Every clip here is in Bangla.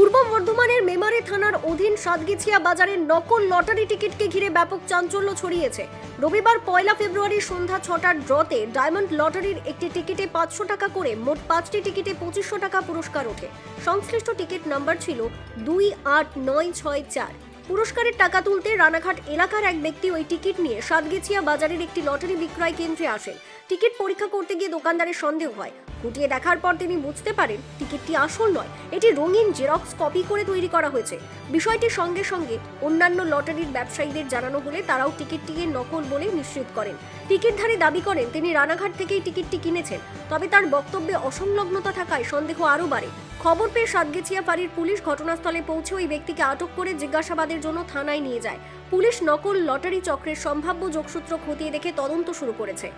পূর্ব বর্ধমানের মেমারে থানার অধীন সাতগিছিয়া বাজারের নকল লটারি টিকিটকে ঘিরে ব্যাপক চাঞ্চল্য ছড়িয়েছে। রবিবার পয়লা ফেব্রুয়ারি সন্ধ্যা ছটার ড্রতে ডায়মন্ড লটারির একটি টিকিটে পাঁচশো টাকা করে মোট পাঁচটি টিকিটে পঁচিশশো টাকা পুরস্কার ওঠে। সংশ্লিষ্ট টিকিট নাম্বার ছিল দুই আট নয় ছয় চার। পুরস্কারের টাকা তুলতে রানাঘাট এলাকার এক ব্যক্তি ওই টিকিট নিয়ে সাতগেছিয়া বাজারের একটি লটারি বিক্রয় কেন্দ্রে আসেন। টিকিট পরীক্ষা করতে গিয়ে দোকানদারের সন্দেহ হয়। খুঁটিয়ে দেখার পর তিনি বুঝতে পারেন টিকিটটি আসল নয়, এটি রঙিন জেরক্স কপি করে তৈরি করা হয়েছে। বিষয়টি সঙ্গে সঙ্গে অন্যান্য লটারির ব্যবসায়ীদের জানানো হলে তারাও টিকিটটিকে নকল বলে নিশ্চিত করেন। টিকিটধারী দাবি করেন, তিনি রানাঘাট থেকেই টিকিটটি কিনেছেন। তবে তার বক্তব্যে অসংলগ্নতা থাকায় সন্দেহ আরও বাড়ে। খবর পেয়ে সাতগেছিয়া ফাঁড়ির পুলিশ ঘটনাস্থলে পৌঁছে ওই ব্যক্তিকে আটক করে জিজ্ঞাসাবাদের জন্য থানায় নিয়ে যায়। পুলিশ নকল লটারি চক্রের সম্ভাব্য যোগসূত্র খতিয়ে দেখে তদন্ত শুরু করেছে।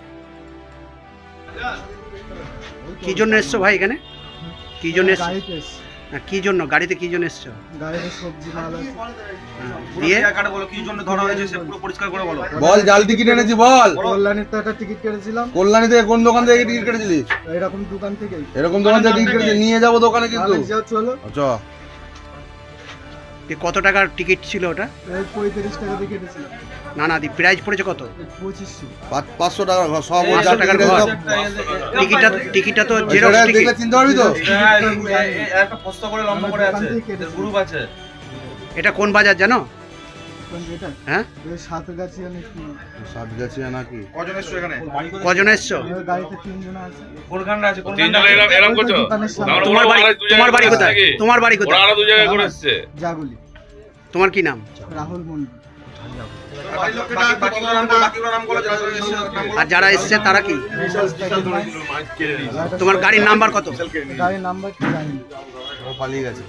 কি জন্য এসছো ভাই এখানে? কি জন্য এসছো। কি জন্য? গাড়িতে কি জন্য এসছো? গাড়িতে সবজি মাল আছে। হ্যাঁ, দিয়ে? জায়গাটা বলো কি জন্য ধরা হয়েছে সে পুরো পরিষ্কার করে বলো। বল। জাল টিকিট এনেছি বল। কল্যাণীর তো একটা টিকিট কেটেছিলাম। কল্যাণী থেকে কোন দোকান থেকে টিকিট কেটেছিলি? এরকম দোকান থেকে এরকম দোকান থেকে টিকিট কেটেছিলি। নিয়ে যাব দোকানে কিন্তু। চলো। চলো এ কত টাকার টিকিট ছিল ওটা? পঁয়ত্রিশ টাকা দিয়ে কেটেছিলাম না না দি প্রাইস পড়েছে কত? পঁচিশশো। পাঁচশো টাকা ঘর, সব হাজার টাকার ঘর। টিকিটটা টিকিটটা তো জেরক্স টিকিট। চিনতে পারবি তো? হ্যাঁ, এই- এই- এই একটা করে লম্বা করে আছে। দোকান থেকে কেটেছি। গ্রুপ আছে এটা কোন বাজার জানো? হ্যাঁ? নাকি? কজন এসছো এখানে? কজন এসছো? তোমার বাড়ি তোমার বাড়ি কোথায়? তোমার বাড়ি কোথায়? আরও দু জায়গায় করে এসছে জাগুলি। তোমার কি নাম? রাহুল মন্ডল। আর যারা এসছে তারা কি? তোমার গাড়ির নাম্বার কত? গাড়ির নাম্বার পালিয়ে গেছে।